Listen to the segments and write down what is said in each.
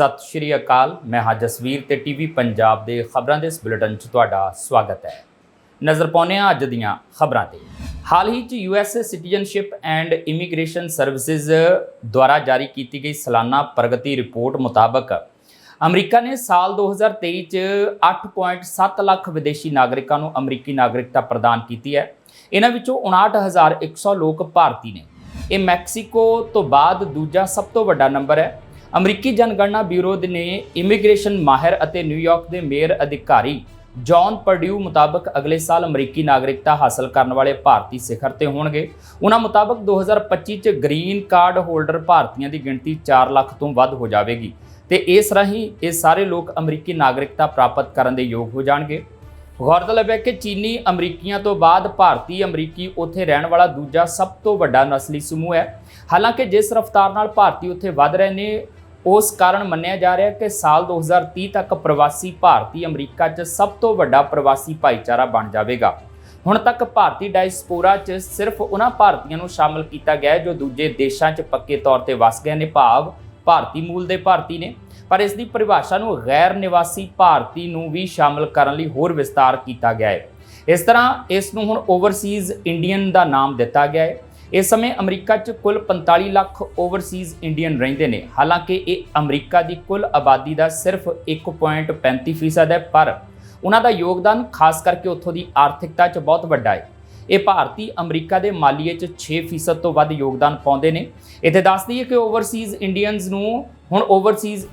ਸਤਿ ਸ਼੍ਰੀ ਅਕਾਲ। ਮੈਂ ਹਾਂ ਜਸਵੀਰ ਤੇ ਟੀਵੀ ਪੰਜਾਬ ਦੇ ਖਬਰਾਂ ਦੇ ਇਸ ਬੁਲੇਟਿਨ 'ਚ ਤੁਹਾਡਾ ਸਵਾਗਤ ਹੈ। ਨਜ਼ਰ ਪਾਉਂਦੇ ਹਾਂ ਅੱਜ ਦੀਆਂ ਖਬਰਾਂ ਤੇ। ਹਾਲ ਹੀ 'ਚ US citizenship and immigration services ਦੁਆਰਾ ਜਾਰੀ ਕੀਤੀ ਗਈ ਸਾਲਾਨਾ ਪ੍ਰਗਤੀ ਰਿਪੋਰਟ ਮੁਤਾਬਕ ਅਮਰੀਕਾ ਨੇ ਸਾਲ 2023 'ਚ 8.7 ਲੱਖ ਵਿਦੇਸ਼ੀ ਨਾਗਰਿਕਾਂ ਨੂੰ ਅਮਰੀਕੀ ਨਾਗਰਿਕਤਾ ਪ੍ਰਦਾਨ ਕੀਤੀ ਹੈ। ਇਹਨਾਂ ਵਿੱਚੋਂ 59100 ਲੋਕ ਭਾਰਤੀ ਨੇ। ਇਹ ਮੈਕਸੀਕੋ ਤੋਂ ਬਾਅਦ ਦੂਜਾ ਸਭ ਤੋਂ ਵੱਡਾ ਨੰਬਰ ਹੈ। ਅਮਰੀਕੀ ਜਨਗਣਨਾ ਬਿਊਰੋ ਦੇ ਨੇ ਇਮੀਗ੍ਰੇਸ਼ਨ ਮਾਹਿਰ ਅਤੇ ਨਿਊਯਾਰਕ ਦੇ ਮੇਅਰ ਅਧਿਕਾਰੀ ਜੌਨ ਪਰਡਿਊ ਮੁਤਾਬਕ ਅਗਲੇ ਸਾਲ ਅਮਰੀਕੀ ਨਾਗਰਿਕਤਾ ਹਾਸਲ ਕਰਨ ਵਾਲੇ ਭਾਰਤੀ ਸਿਖਰ ਤੇ ਹੋਣਗੇ। ਉਹਨਾਂ ਮੁਤਾਬਕ 2025 ਚ ਗ੍ਰੀਨ ਕਾਰਡ ਹੋਲਡਰ ਭਾਰਤੀਆਂ ਦੀ ਗਿਣਤੀ 4 ਲੱਖ ਤੋਂ ਵੱਧ ਹੋ ਜਾਵੇਗੀ ਤੇ ਇਸ ਰਾਹੀਂ ਇਹ ਸਾਰੇ ਲੋਕ ਅਮਰੀਕੀ ਨਾਗਰਿਕਤਾ ਪ੍ਰਾਪਤ ਕਰਨ ਦੇ ਯੋਗ ਹੋ ਜਾਣਗੇ। ਗੌਰਤਲਬ ਹੈ ਕਿ ਚੀਨੀ ਅਮਰੀਕੀਆਂ ਤੋਂ ਬਾਅਦ ਭਾਰਤੀ ਅਮਰੀਕੀ ਉੱਥੇ ਰਹਿਣ ਵਾਲਾ ਦੂਜਾ ਸਭ ਤੋਂ ਵੱਡਾ ਨਸਲੀ ਸਮੂਹ ਹੈ। ਹਾਲਾਂਕਿ ਜਿਸ ਰਫ਼ਤਾਰ ਨਾਲ ਭਾਰਤੀ ਉੱਥੇ ਵੱਧ ਰਹੇ ਨੇ ਉਸ ਕਾਰਨ ਮੰਨਿਆ ਜਾ ਰਿਹਾ ਕਿ ਸਾਲ 2030 ਤੱਕ ਪ੍ਰਵਾਸੀ ਭਾਰਤੀ ਅਮਰੀਕਾ 'ਚ ਸਭ ਤੋਂ ਵੱਡਾ ਪ੍ਰਵਾਸੀ ਭਾਈਚਾਰਾ ਬਣ ਜਾਵੇਗਾ। ਹੁਣ ਤੱਕ ਭਾਰਤੀ ਡਾਇਸਪੋਰਾ 'ਚ ਸਿਰਫ ਉਹਨਾਂ ਭਾਰਤੀਆਂ ਨੂੰ ਸ਼ਾਮਲ ਕੀਤਾ ਗਿਆ ਹੈ ਜੋ ਦੂਜੇ ਦੇਸ਼ਾਂ 'ਚ ਪੱਕੇ ਤੌਰ ਤੇ ਵਸ ਗਏ ਨੇ। ਭਾਵ ਭਾਰਤੀ ਮੂਲ ਦੇ ਭਾਰਤੀ ਨੇ। ਪਰ ਇਸ ਦੀ ਪਰਿਭਾਸ਼ਾ ਨੂੰ ਗੈਰ ਨਿਵਾਸੀ ਭਾਰਤੀ ਨੂੰ ਵੀ ਸ਼ਾਮਲ ਕਰਨ ਲਈ ਹੋਰ ਵਿਸਤਾਰ ਕੀਤਾ ਗਿਆ ਹੈ। ਇਸ ਤਰ੍ਹਾਂ ਇਸ ਨੂੰ ਹੁਣ ਓਵਰਸੀਜ਼ ਇੰਡੀਅਨ ਦਾ ਨਾਮ ਦਿੱਤਾ ਗਿਆ ਹੈ। ਇਸ ਸਮੇਂ ਅਮਰੀਕਾ 'ਚ ਕੁੱਲ 45 ਲੱਖ ਓਵਰਸੀਜ਼ ਇੰਡੀਅਨ ਰਹਿੰਦੇ ਨੇ। ਹਾਲਾਂਕਿ ਇਹ ਅਮਰੀਕਾ ਦੀ ਕੁੱਲ ਆਬਾਦੀ ਦਾ ਸਿਰਫ 1.35% ਹੈ, ਪਰ ਉਹਨਾਂ ਦਾ ਯੋਗਦਾਨ ਖਾਸ ਕਰਕੇ ਉੱਥੋਂ ਦੀ ਆਰਥਿਕਤਾ 'ਚ ਬਹੁਤ ਵੱਡਾ ਹੈ। ਇਹ ਭਾਰਤੀ ਅਮਰੀਕਾ ਦੇ ਮਾਲੀਏ 'ਚ 6% ਤੋਂ ਵੱਧ ਯੋਗਦਾਨ ਪਾਉਂਦੇ ਨੇ। ਇੱਥੇ ਦੱਸ ਦਈਏ ਕਿ ਓਵਰਸੀਜ਼ ਇੰਡੀਅਨਸ ਨੂੰ ਹੁਣ ਓਵਰਸੀਜ਼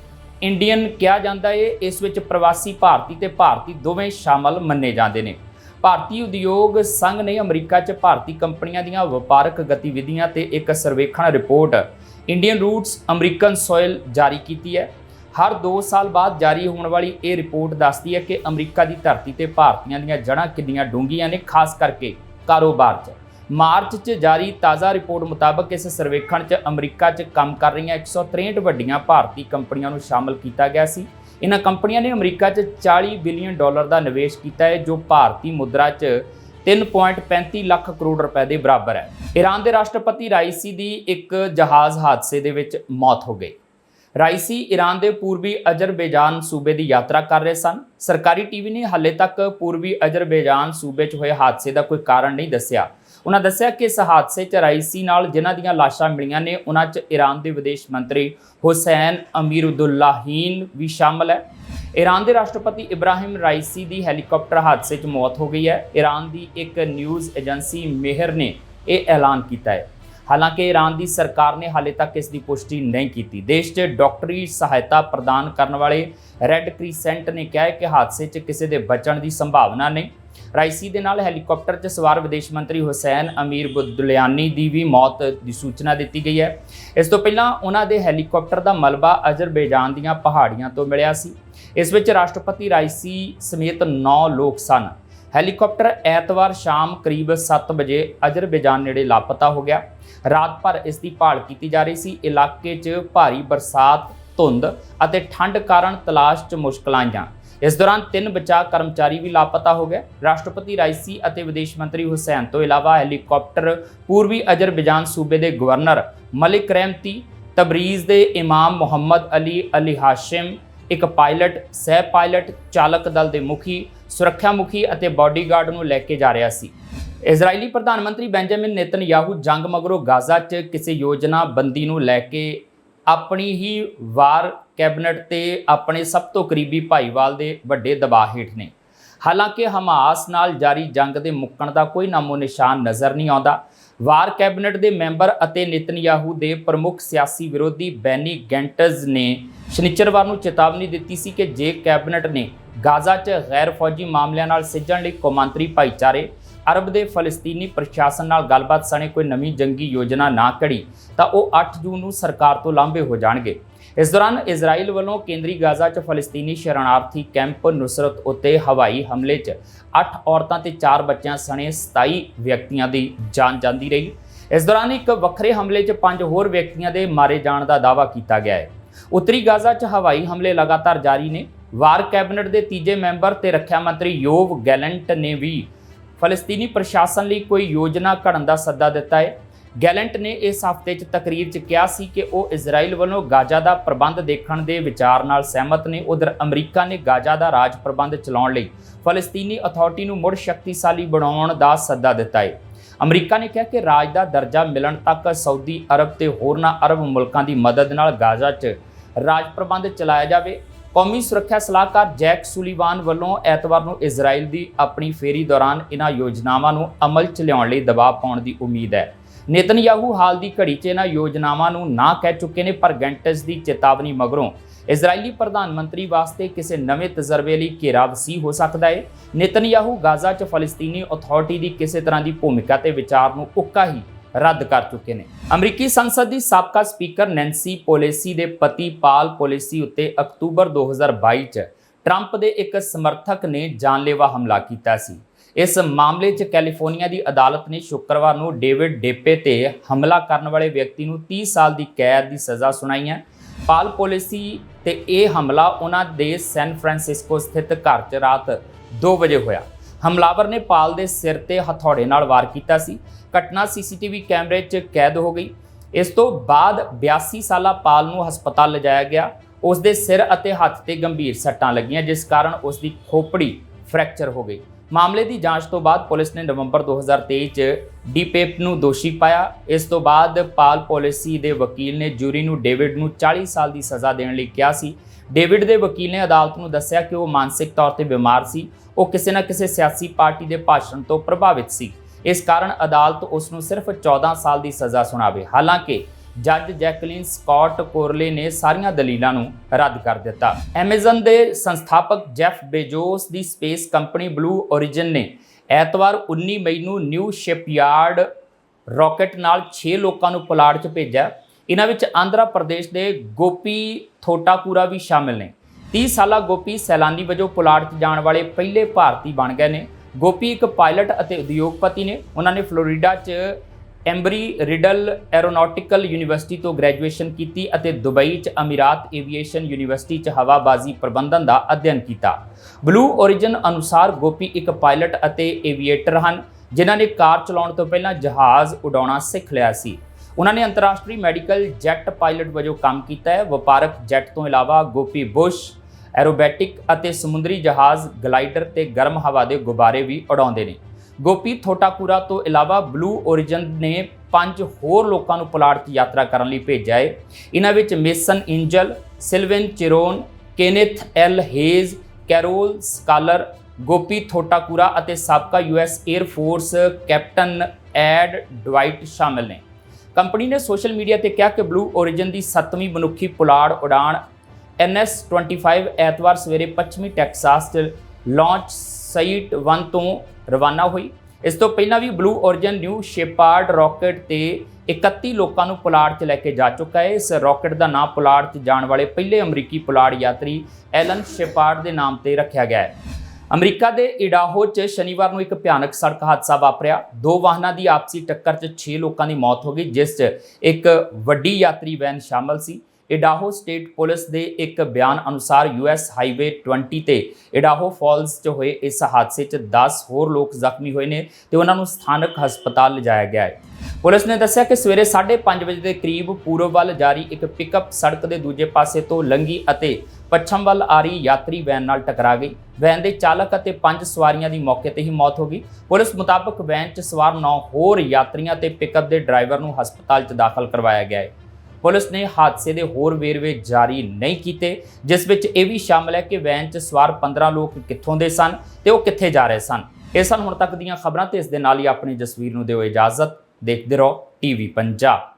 ਇੰਡੀਅਨ ਕਿਹਾ ਜਾਂਦਾ ਹੈ। ਇਸ ਵਿੱਚ ਪ੍ਰਵਾਸੀ ਭਾਰਤੀ ਤੇ ਭਾਰਤੀ ਦੋਵੇਂ ਸ਼ਾਮਲ ਮੰਨੇ ਜਾਂਦੇ ਨੇ। ਭਾਰਤੀ ਉਦਯੋਗ ਸੰਘ ਨੇ ਅਮਰੀਕਾ 'ਚ ਭਾਰਤੀ ਕੰਪਨੀਆਂ ਦੀਆਂ ਵਪਾਰਕ ਗਤੀਵਿਧੀਆਂ ਤੇ ਇੱਕ ਸਰਵੇਖਣ report Indian roots American soil ਜਾਰੀ ਕੀਤੀ ਹੈ। ਹਰ 2 ਸਾਲ ਬਾਅਦ ਜਾਰੀ ਹੋਣ ਵਾਲੀ ਇਹ ਰਿਪੋਰਟ ਦੱਸਦੀ ਹੈ ਕਿ ਅਮਰੀਕਾ ਦੀ ਧਰਤੀ ਤੇ ਭਾਰਤੀਆਂ ਦੀਆਂ ਜੜ੍ਹਾਂ ਕਿੰਨੀਆਂ ਡੂੰਘੀਆਂ ਨੇ, ਖਾਸ ਕਰਕੇ ਕਾਰੋਬਾਰ 'ਚ। ਮਾਰਚ 'ਚ ਜਾਰੀ ਤਾਜ਼ਾ ਰਿਪੋਰਟ ਮੁਤਾਬਕ ਇਸ ਸਰਵੇਖਣ 'ਚ ਅਮਰੀਕਾ 'ਚ ਕੰਮ ਕਰ ਰਹੀਆਂ 163 ਵੱਡੀਆਂ ਭਾਰਤੀ ਕੰਪਨੀਆਂ ਨੂੰ ਸ਼ਾਮਲ ਕੀਤਾ ਗਿਆ ਸੀ। ਇਹਨਾਂ ਕੰਪਨੀਆਂ ਨੇ ਅਮਰੀਕਾ 'ਚ 40 ਬਿਲੀਅਨ ਡਾਲਰ ਦਾ ਨਿਵੇਸ਼ ਕੀਤਾ ਹੈ, ਜੋ ਭਾਰਤੀ ਮੁਦਰਾ 'ਚ 3.35 ਲੱਖ ਕਰੋੜ ਰੁਪਏ ਦੇ ਬਰਾਬਰ ਹੈ। ਈਰਾਨ ਦੇ ਰਾਸ਼ਟਰਪਤੀ ਰਾਈਸੀ ਦੀ ਇੱਕ ਜਹਾਜ਼ ਹਾਦਸੇ ਦੇ ਵਿੱਚ ਮੌਤ ਹੋ ਗਈ। ਰਾਈਸੀ ਈਰਾਨ ਦੇ ਪੂਰਬੀ ਅਜ਼ਰਬੈਜਾਨ ਸੂਬੇ ਦੀ ਯਾਤਰਾ ਕਰ ਰਹੇ ਸਨ। ਸਰਕਾਰੀ ਟੀਵੀ ਨੇ ਹਾਲੇ ਤੱਕ ਪੂਰਬੀ ਅਜ਼ਰਬੈਜਾਨ ਸੂਬੇ 'ਚ ਹੋਏ ਹਾਦਸੇ ਦਾ ਕੋਈ ਕਾਰਨ ਨਹੀਂ ਦੱਸਿਆ। ਉਹਨਾਂ ਦੱਸਿਆ ਕਿ ਇਸ ਹਾਦਸੇ 'ਚ ਰਾਈਸੀ ਨਾਲ ਜਿਨ੍ਹਾਂ ਦੀਆਂ ਲਾਸ਼ਾਂ ਮਿਲੀਆਂ ਨੇ, ਉਹਨਾਂ 'ਚ ਈਰਾਨ ਦੇ ਵਿਦੇਸ਼ ਮੰਤਰੀ ਹੁਸੈਨ ਅਮੀਰੁਦੁੱਲਾਹੀਨ ਵੀ ਸ਼ਾਮਲ ਹੈ। ਈਰਾਨ ਦੇ ਰਾਸ਼ਟਰਪਤੀ ਇਬਰਾਹਿਮ ਰਾਈਸੀ ਦੀ ਹੈਲੀਕਾਪਟਰ ਹਾਦਸੇ 'ਚ ਮੌਤ ਹੋ ਗਈ ਹੈ। ਈਰਾਨ ਦੀ ਇੱਕ ਨਿਊਜ਼ ਏਜੰਸੀ ਮੇਹਰ ਨੇ ਇਹ ਐਲਾਨ ਕੀਤਾ ਹੈ। ਹਾਲਾਂਕਿ ਈਰਾਨ ਦੀ ਸਰਕਾਰ ਨੇ ਹਾਲੇ ਤੱਕ ਇਸ ਦੀ ਪੁਸ਼ਟੀ ਨਹੀਂ ਕੀਤੀ। ਦੇਸ਼ 'ਚ ਡਾਕਟਰੀ ਸਹਾਇਤਾ ਪ੍ਰਦਾਨ ਕਰਨ ਵਾਲੇ ਰੈੱਡ ਕ੍ਰੀਸੈਂਟ ਨੇ ਕਿਹਾ ਕਿ ਹਾਦਸੇ 'ਚ ਕਿਸੇ ਦੇ ਬਚਣ ਦੀ ਸੰਭਾਵਨਾ ਨਹੀਂ। ਰਾਈਸੀ ਦੇ ਨਾਲ ਹੈਲੀਕਾਪਟਰ 'ਚ ਸਵਾਰ ਵਿਦੇਸ਼ ਮੰਤਰੀ ਹੁਸੈਨ ਅਮੀਰ ਬੁਦਲਿਆਨੀ ਦੀ ਵੀ ਮੌਤ ਦੀ ਸੂਚਨਾ ਦਿੱਤੀ ਗਈ ਹੈ। ਇਸ ਤੋਂ ਪਹਿਲਾਂ ਉਹਨਾਂ ਦੇ ਹੈਲੀਕਾਪਟਰ ਦਾ ਮਲਬਾ ਅਜ਼ਰਬੈਜਾਨ ਦੀਆਂ ਪਹਾੜੀਆਂ ਤੋਂ ਮਿਲਿਆ ਸੀ। ਇਸ ਵਿੱਚ ਰਾਸ਼ਟਰਪਤੀ ਰਾਈਸੀ ਸਮੇਤ 9 ਲੋਕ ਸਨ। ਹੈਲੀਕਾਪਟਰ ਐਤਵਾਰ ਸ਼ਾਮ ਕਰੀਬ 7 ਵਜੇ ਅਜ਼ਰਬੈਜਾਨ ਨੇੜੇ ਲਾਪਤਾ ਹੋ ਗਿਆ। ਰਾਤ ਭਰ ਇਸ ਦੀ ਭਾਲ ਕੀਤੀ ਜਾ ਰਹੀ ਸੀ। ਇਲਾਕੇ 'ਚ ਭਾਰੀ ਬਰਸਾਤ, ਧੁੰਦ ਅਤੇ ਠੰਡ ਕਾਰਨ ਤਲਾਸ਼ 'ਚ ਮੁਸ਼ਕਲਾਂ ਆਈਆਂ। ਇਸ ਦੌਰਾਨ ਤਿੰਨ ਬਚਾਅ ਕਰਮਚਾਰੀ ਵੀ ਲਾਪਤਾ ਹੋ ਗਏ। ਰਾਸ਼ਟਰਪਤੀ ਰਾਈਸੀ ਅਤੇ ਵਿਦੇਸ਼ ਮੰਤਰੀ ਹੁਸੈਨ ਤੋਂ ਇਲਾਵਾ ਹੈਲੀਕਾਪਟਰ ਪੂਰਬੀ ਅਜ਼ਰਬੈਜਾਨ ਸੂਬੇ ਦੇ ਗਵਰਨਰ ਮਲਿਕ ਰਹਿਮਤੀ ਤਬਰੀਜ਼ ਦੇ ਇਮਾਮ ਮੁਹੰਮਦ ਅਲੀ ਅਲੀ ਹਾਸ਼ਿਮ, ਇੱਕ ਪਾਇਲਟ, ਸਹਿ ਪਾਇਲਟ, ਚਾਲਕ ਦਲ ਦੇ ਮੁਖੀ ਸੁਰੱਖਿਆ ਮੁਖੀ ਅਤੇ ਬਾਡੀਗਾਰਡ ਨੂੰ ਲੈ ਕੇ ਜਾ ਰਿਹਾ ਸੀ। ਇਜ਼ਰਾਈਲੀ ਪ੍ਰਧਾਨ ਮੰਤਰੀ ਬੈਂਜਾਮਿਨ ਨੇਤਨਯਾਹੂ ਜੰਗ ਮਗਰੋਂ ਗਾਜ਼ਾ 'ਚ ਕਿਸੇ ਯੋਜਨਾ ਬੰਦੀ ਨੂੰ ਲੈ ਕੇ ਆਪਣੀ ਹੀ ਵਾਰ ਕੈਬਨਿਟ ਤੇ ਆਪਣੇ ਸਭ ਤੋਂ ਕਰੀਬੀ ਭਾਈਵਾਲ ਦੇ ਵੱਡੇ ਦਬਾਅ ਹੇਠ ਨੇ। ਹਾਲਾਂਕਿ ਹਮਾਸ ਨਾਲ ਜਾਰੀ ਜੰਗ ਦੇ ਮੁੱਕਣ ਦਾ ਕੋਈ ਨਾਮੋ ਨਿਸ਼ਾਨ ਨਜ਼ਰ ਨਹੀਂ ਆਉਂਦਾ। ਵਾਰ ਕੈਬਨਿਟ ਦੇ ਮੈਂਬਰ ਅਤੇ ਨਿਤਨਯਾਹੂ ਦੇ ਪ੍ਰਮੁੱਖ ਸਿਆਸੀ ਵਿਰੋਧੀ ਬੈਨੀ ਗੈਂਟਜ਼ ਨੇ ਸ਼ਨੀਚਰਵਾਰ ਨੂੰ ਚੇਤਾਵਨੀ ਦਿੱਤੀ ਸੀ ਕਿ ਜੇ ਕੈਬਨਿਟ ਨੇ ਗਾਜ਼ਾ 'ਚ ਗੈਰ ਫੌਜੀ ਮਾਮਲਿਆਂ ਨਾਲ ਸਿੱਝਣ ਲਈ ਕੌਮਾਂਤਰੀ ਭਾਈਚਾਰੇ ਅਰਬ ਦੇ ਫਲਸਤੀਨੀ ਪ੍ਰਸ਼ਾਸਨ ਨਾਲ ਗੱਲਬਾਤ ਸਣੇ ਕੋਈ ਨਵੀਂ ਜੰਗੀ ਯੋਜਨਾ ਨਾ ਘੜੀ, ਤਾਂ ਉਹ 8 ਜੂਨ ਨੂੰ ਸਰਕਾਰ ਤੋਂ ਲਾਂਭੇ ਹੋ ਜਾਣਗੇ। ਇਸ ਦੌਰਾਨ ਇਜ਼ਰਾਈਲ ਵੱਲੋਂ ਕੇਂਦਰੀ ਗਾਜ਼ਾ 'ਚ ਫਲਸਤੀਨੀ ਸ਼ਰਨਾਰਥੀ ਕੈਂਪ ਨੁਸਰਤ ਉੱਤੇ ਹਵਾਈ ਹਮਲੇ 'ਚ 8 ਔਰਤਾਂ ਤੇ 4 ਬੱਚਿਆਂ ਸਣੇ 27 ਵਿਅਕਤੀਆਂ ਦੀ ਜਾਨ ਜਾਂਦੀ ਰਹੀ। ਇਸ ਦੌਰਾਨ ਇੱਕ ਵੱਖਰੇ ਹਮਲੇ 'ਚ 5 ਹੋਰ ਵਿਅਕਤੀਆਂ ਦੇ ਮਾਰੇ ਜਾਣ ਦਾ ਦਾਅਵਾ ਕੀਤਾ ਗਿਆ ਹੈ। ਉੱਤਰੀ ਗਾਜ਼ਾ 'ਚ ਹਵਾਈ ਹਮਲੇ ਲਗਾਤਾਰ ਜਾਰੀ ਨੇ। ਵਾਰ ਕੈਬਨਿਟ ਦੇ ਤੀਜੇ ਮੈਂਬਰ ਤੇ ਰੱਖਿਆ ਮੰਤਰੀ ਯੋਵ ਗੈਲੈਂਟ ਨੇ ਵੀ ਫਲਸਤੀਨੀ ਪ੍ਰਸ਼ਾਸਨ ਲਈ ਕੋਈ ਯੋਜਨਾ ਘੜਨ ਦਾ ਸੱਦਾ ਦਿੱਤਾ ਹੈ। ਗੈਲੈਂਟ ਨੇ ਇਸ ਹਫ਼ਤੇ 'ਚ ਤਕਰੀਰ 'ਚ ਕਿਹਾ ਸੀ ਕਿ ਉਹ ਇਜ਼ਰਾਈਲ ਵੱਲੋਂ ਗਾਜ਼ਾ ਦਾ ਪ੍ਰਬੰਧ ਦੇਖਣ ਦੇ ਵਿਚਾਰ ਨਾਲ ਸਹਿਮਤ ਨੇ। ਉਧਰ ਅਮਰੀਕਾ ਨੇ ਗਾਜ਼ਾ ਦਾ ਰਾਜ ਪ੍ਰਬੰਧ ਚਲਾਉਣ ਲਈ ਫਲਸਤੀਨੀ ਅਥਾਰਟੀ ਨੂੰ ਮੁੜ ਸ਼ਕਤੀਸ਼ਾਲੀ ਬਣਾਉਣ ਦਾ ਸੱਦਾ ਦਿੱਤਾ ਹੈ। ਅਮਰੀਕਾ ਨੇ ਕਿਹਾ ਕਿ ਰਾਜ ਦਾ ਦਰਜਾ ਮਿਲਣ ਤੱਕ ਸਾਊਦੀ ਅਰਬ ਤੇ ਹੋਰਨਾਂ ਅਰਬ ਮੁਲਕਾਂ ਦੀ ਮਦਦ ਨਾਲ ਗਾਜ਼ਾ 'ਚ ਰਾਜ ਪ੍ਰਬੰਧ ਚਲਾਇਆ ਜਾਵੇ। ਕੌਮੀ ਸੁਰੱਖਿਆ ਸਲਾਹਕਾਰ ਜੈਕ ਸੁਲੀਵਾਨ ਵੱਲੋਂ ਐਤਵਾਰ ਨੂੰ ਇਜ਼ਰਾਈਲ ਦੀ ਆਪਣੀ ਫੇਰੀ ਦੌਰਾਨ ਇਹਨਾਂ ਯੋਜਨਾਵਾਂ ਨੂੰ ਅਮਲ 'ਚ ਲਿਆਉਣ ਲਈ ਦਬਾਅ ਪਾਉਣ ਦੀ ਉਮੀਦ ਹੈ। ਨੇਤਨਯਾਹੂ ਹਾਲ ਦੀ ਘੜੀ 'ਚ ਇਹਨਾਂ ਯੋਜਨਾਵਾਂ ਨੂੰ ਨਾ ਕਹਿ ਚੁੱਕੇ ਨੇ, ਪਰ ਗੈਂਟਸ ਦੀ ਚੇਤਾਵਨੀ ਮਗਰੋਂ ਇਜ਼ਰਾਈਲੀ ਪ੍ਰਧਾਨ ਮੰਤਰੀ ਵਾਸਤੇ ਕਿਸੇ ਨਵੇਂ ਤਜਰਬੇ ਲਈ ਘੇਰਾ ਵਸੀ ਹੋ ਸਕਦਾ ਹੈ ਨੇਤਨਯਾਹੂ ਗਾਜ਼ਾ 'ਚ ਫਲਸਤੀਨੀ ਅਥਾਰਟੀ ਦੀ ਕਿਸੇ ਤਰ੍ਹਾਂ ਦੀ ਭੂਮਿਕਾ ਤੇ ਵਿਚਾਰ ਨੂੰ ਉੱਕਾ ਹੀ ਰੱਦ ਕਰ ਚੁੱਕੇ ਨੇ। ਅਮਰੀਕੀ ਸੰਸਦ ਦੀ ਸਾਬਕਾ ਸਪੀਕਰ ਨੈਂਸੀ ਪੋਲੇਸੀ ਦੇ ਪਤੀ ਪਾਲ ਪੋਲੇਸੀ ਉੱਤੇ ਅਕਤੂਬਰ 2022 'ਚ ਟਰੰਪ ਦੇ ਇੱਕ ਸਮਰਥਕ ਨੇ ਜਾਨਲੇਵਾ ਹਮਲਾ ਕੀਤਾ ਸੀ। ਇਸ ਮਾਮਲੇ 'ਚ ਕੈਲੀਫੋਰਨੀਆ ਦੀ ਅਦਾਲਤ ਨੇ ਸ਼ੁੱਕਰਵਾਰ ਨੂੰ ਡੇਵਿਡ ਡੇਪੇ ਤੇ ਹਮਲਾ ਕਰਨ ਵਾਲੇ ਵਿਅਕਤੀ ਨੂੰ 30 ਸਾਲ ਦੀ ਕੈਦ ਦੀ ਸਜ਼ਾ ਸੁਣਾਈ ਹੈ। ਪਾਲ ਪੋਲਿਸੀ ਤੇ ਇਹ ਹਮਲਾ ਉਹਨਾਂ ਦੇ ਸੈਨ ਫਰਾਂਸਿਸਕੋ ਸਥਿਤ ਘਰ 'ਚ ਰਾਤ 2 ਵਜੇ ਹੋਇਆ। ਹਮਲਾਵਰ ਨੇ ਪਾਲ ਦੇ ਸਿਰ ਤੇ ਹਥੌੜੇ ਨਾਲ ਵਾਰ ਕੀਤਾ ਸੀ। ਘਟਨਾ ਸੀਸੀਟੀਵੀ ਕੈਮਰੇ 'ਚ ਕੈਦ ਹੋ ਗਈ। ਇਸ ਤੋਂ ਬਾਅਦ 82 ਸਾਲਾ ਪਾਲ ਨੂੰ ਹਸਪਤਾਲ ਲਿਜਾਇਆ ਗਿਆ। ਉਸ ਦੇ ਸਿਰ ਅਤੇ ਹੱਥ ਤੇ ਗੰਭੀਰ ਸੱਟਾਂ ਲੱਗੀਆਂ, ਜਿਸ ਕਾਰਨ ਉਸ ਦੀ ਖੋਪੜੀ ਫ੍ਰੈਕਚਰ ਹੋ ਗਈ। ਮਾਮਲੇ ਦੀ ਜਾਂਚ ਤੋਂ ਬਾਅਦ ਪੁਲਿਸ ਨੇ ਨਵੰਬਰ 2023 ਚ ਡੀਪੇਪ ਨੂੰ ਦੋਸ਼ੀ ਪਾਇਆ। ਇਸ ਤੋਂ ਬਾਅਦ ਪਾਲ ਪੋਲਿਸੀ ਦੇ ਵਕੀਲ ਨੇ ਜੂਰੀ ਨੂੰ ਡੇਵਿਡ ਨੂੰ 40 ਸਾਲ ਦੀ ਸਜ਼ਾ ਦੇਣ ਲਈ ਕਿਹਾ ਸੀ। ਡੇਵਿਡ ਦੇ ਵਕੀਲ ਨੇ ਅਦਾਲਤ ਨੂੰ ਦੱਸਿਆ ਕਿ ਉਹ ਮਾਨਸਿਕ ਤੌਰ ਤੇ ਬਿਮਾਰ ਸੀ। ਉਹ ਕਿਸੇ ਨਾ ਕਿਸੇ ਸਿਆਸੀ ਪਾਰਟੀ ਦੇ ਭਾਸ਼ਣ ਤੋਂ ਪ੍ਰਭਾਵਿਤ ਸੀ। ਇਸ ਕਾਰਨ ਅਦਾਲਤ ਉਸ ਨੂੰ ਸਿਰਫ 14 ਸਾਲ ਦੀ ਸਜ਼ਾ ਸੁਣਾਵੇ। ਹਾਲਾਂਕਿ ਜੱਜ ਜੈਕਲਿਨ ਸਕਾਟ ਕੋਰਲੇ ਨੇ ਸਾਰੀਆਂ ਦਲੀਲਾਂ ਨੂੰ ਰੱਦ ਕਰ ਦਿੱਤਾ। ਐਮਾਜ਼ਨ ਦੇ ਸੰਸਥਾਪਕ ਜੈਫ ਬੇਜੋਸ ਦੀ ਸਪੇਸ ਕੰਪਨੀ ਬਲੂ origin ਨੇ ਐਤਵਾਰ 19 ਮਈ ਨੂੰ ਨਿਊ ਸ਼ਿਪਯਾਰਡ ਰਾਕੇਟ ਨਾਲ 6 ਲੋਕਾਂ ਨੂੰ ਪੁਲਾੜ 'ਚ ਭੇਜਿਆ। ਇਹਨਾਂ ਵਿੱਚ ਆਂਧਰਾ ਪ੍ਰਦੇਸ਼ ਦੇ ਗੋਪੀ ਥੋਟਾਕੂਰਾ ਵੀ ਸ਼ਾਮਿਲ ਨੇ। 30 ਸਾਲਾ ਗੋਪੀ ਸੈਲਾਨੀ ਵਜੋਂ ਪੁਲਾੜ 'ਚ ਜਾਣ ਵਾਲੇ ਪਹਿਲੇ ਭਾਰਤੀ ਬਣ ਗਏ ਨੇ। ਗੋਪੀ ਇੱਕ ਪਾਇਲਟ ਅਤੇ ਉਦਯੋਗਪਤੀ ਨੇ। ਉਹਨਾਂ ਨੇ ਫਲੋਰੀਡਾ 'ਚ ਐਂਬਰੀ ਰਿਡਲ ਐਰੋਨੌਟਿਕਲ ਯੂਨੀਵਰਸਿਟੀ ਤੋਂ ਗ੍ਰੈਜੂਏਸ਼ਨ ਕੀਤੀ ਅਤੇ ਦੁਬਈ 'ਚ ਅਮੀਰਾਤ ਏਵੀਏਸ਼ਨ ਯੂਨੀਵਰਸਿਟੀ 'ਚ ਹਵਾਬਾਜ਼ੀ ਪ੍ਰਬੰਧਨ ਦਾ ਅਧਿਐਨ ਕੀਤਾ। ਬਲੂ origin ਅਨੁਸਾਰ ਗੋਪੀ ਇੱਕ ਪਾਇਲਟ ਅਤੇ ਏਵੀਏਟਰ ਹਨ, ਜਿਨ੍ਹਾਂ ਨੇ ਕਾਰ ਚਲਾਉਣ ਤੋਂ ਪਹਿਲਾਂ ਜਹਾਜ਼ ਉਡਾਉਣਾ ਸਿੱਖ ਲਿਆ ਸੀ। ਉਹਨਾਂ ਨੇ ਅੰਤਰਰਾਸ਼ਟਰੀ ਮੈਡੀਕਲ ਜੈਟ ਪਾਇਲਟ ਵਜੋਂ ਕੰਮ ਕੀਤਾ ਹੈ। ਵਪਾਰਕ ਜੈਟ ਤੋਂ ਇਲਾਵਾ ਗੋਪੀ ਬੁਸ਼, ਐਰੋਬੈਟਿਕ ਅਤੇ ਸਮੁੰਦਰੀ ਜਹਾਜ਼ ਗਲਾਈਡਰ ਤੇ ਗਰਮ ਹਵਾ ਦੇ ਗੁਬਾਰੇ ਵੀ ਉਡਾਉਂਦੇ ਨੇ। ਗੋਪੀ ਥੋਟਾਕੂਰਾ ਤੋਂ ਇਲਾਵਾ ਬਲੂ origin ਨੇ ਪੰਜ ਹੋਰ ਲੋਕਾਂ ਨੂੰ ਪੁਲਾੜ 'ਚ ਯਾਤਰਾ ਕਰਨ ਲਈ ਭੇਜਿਆ ਹੈ। ਇਹਨਾਂ ਵਿੱਚ Mason Angel, Sylvain Chiron, Kenneth L Hess, Carol Schaller, Gopi Thotakura ਅਤੇ ਸਾਬਕਾ US air force captain Ed Dwight ਸ਼ਾਮਿਲ ਨੇ। ਕੰਪਨੀ ਨੇ ਸੋਸ਼ਲ ਮੀਡੀਆ ਤੇ ਕਿਹਾ ਕਿ ਬਲੂ origin ਦੀ 7ਵੀਂ ਮਨੁੱਖੀ ਪੁਲਾੜ ਉਡਾਣ NS-25 ਐਤਵਾਰ ਸਵੇਰੇ ਪੱਛਮੀ ਟੈਕਸਾਸ 'ਚ ਲਾਂਚ ਸਈਟ 1 ਤੋਂ ਰਵਾਨਾ ਹੋਈ। ਇਸ ਤੋਂ ਪਹਿਲਾਂ ਵੀ blue origin New Shepard rocket ਤੇ 31 ਲੋਕਾਂ ਨੂੰ ਪੁਲਾੜ 'ਚ ਲੈ ਕੇ ਜਾ ਚੁੱਕਾ ਹੈ। ਇਸ ਰਾਕੇਟ ਦਾ ਨਾਮ ਪੁਲਾੜ 'ਚ ਜਾਣ ਵਾਲੇ ਪਹਿਲੇ ਅਮਰੀਕੀ ਪੁਲਾੜ ਯਾਤਰੀ ਐਲਨ ਸ਼ੇਪਾਰਡ ਦੇ ਨਾਮ ਤੇ ਰੱਖਿਆ ਗਿਆ ਹੈ। ਅਮਰੀਕਾ ਦੇ ਇਡਾਹੋ 'ਚ ਸ਼ਨੀਵਾਰ ਨੂੰ ਇੱਕ ਭਿਆਨਕ ਸੜਕ ਹਾਦਸਾ ਵਾਪਰਿਆ। ਦੋ ਵਾਹਨਾਂ ਦੀ ਆਪਸੀ ਟੱਕਰ 'ਚ 6 ਲੋਕਾਂ ਦੀ ਮੌਤ ਹੋ ਗਈ, ਜਿਸ 'ਚ ਇੱਕ ਵੱਡੀ ਯਾਤਰੀ ਵੈਨ ਸ਼ਾਮਲ ਸੀ। ਇਡਾਹੋ ਸਟੇਟ ਪੁਲਿਸ ਦੇ ਇੱਕ ਬਿਆਨ ਅਨੁਸਾਰ ਯੂਐਸ ਹਾਈਵੇ 20 ਤੇ ਇਡਾਹੋ ਫਾਲਸ 'ਚ ਹੋਏ ਇਸ ਹਾਦਸੇ 'ਚ 10 ਹੋਰ ਲੋਕ ਜ਼ਖਮੀ ਹੋਏ ਨੇ ਤੇ ਉਹਨਾਂ ਨੂੰ ਸਥਾਨਕ ਹਸਪਤਾਲ ਲਿਜਾਇਆ ਗਿਆ ਹੈ। ਪੁਲਿਸ ਨੇ ਦੱਸਿਆ ਕਿ ਸਵੇਰੇ 5:30 ਵਜੇ ਦੇ ਕਰੀਬ ਪੂਰਬ ਵੱਲ ਜਾਰੀ ਇੱਕ ਪਿਕਅਪ ਸੜਕ ਦੇ ਦੂਜੇ ਪਾਸੇ ਤੋਂ ਲੰਘੀ ਅਤੇ ਪੱਛਮ ਵੱਲ ਆ ਰਹੀ ਯਾਤਰੀ ਵੈਨ ਨਾਲ ਟਕਰਾ ਗਈ। ਵੈਨ ਦੇ ਚਾਲਕ ਅਤੇ ਪੰਜ ਸਵਾਰੀਆਂ ਦੀ ਮੌਕੇ ਤੇ ਹੀ ਮੌਤ ਹੋ ਗਈ। ਪੁਲਿਸ ਮੁਤਾਬਕ ਵੈਨ 'ਚ ਸਵਾਰ 9 ਹੋਰ ਯਾਤਰੀਆਂ ਤੇ ਪਿਕਅਪ ਦੇ ਡਰਾਈਵਰ ਨੂੰ ਹਸਪਤਾਲ 'ਚ ਦਾਖਲ ਕਰਵਾਇਆ ਗਿਆ ਹੈ। ਪੁਲਿਸ ਨੇ ਹਾਦਸੇ ਦੇ ਹੋਰ ਵੇਰਵੇ ਜਾਰੀ ਨਹੀਂ ਕੀਤੇ, ਜਿਸ ਵਿੱਚ ਇਹ ਵੀ ਸ਼ਾਮਲ ਹੈ ਕਿ ਵੈਨ 'ਚ ਸਵਾਰ 15 ਲੋਕ ਕਿੱਥੋਂ ਦੇ ਸਨ ਤੇ ਉਹ ਕਿੱਥੇ ਜਾ ਰਹੇ ਸਨ। ਇਹ ਸਨ ਹੁਣ ਤੱਕ ਦੀਆਂ ਖਬਰਾਂ ਤੇ ਇਸ ਦੇ ਨਾਲ ਹੀ ਆਪਣੀ ਜਸਵੀਰ ਨੂੰ ਦਿਓ ਇਜਾਜ਼ਤ। ਦੇਖਦੇ ਰਹੋ, ਟੀਵੀ ਪੰਜਾਬ।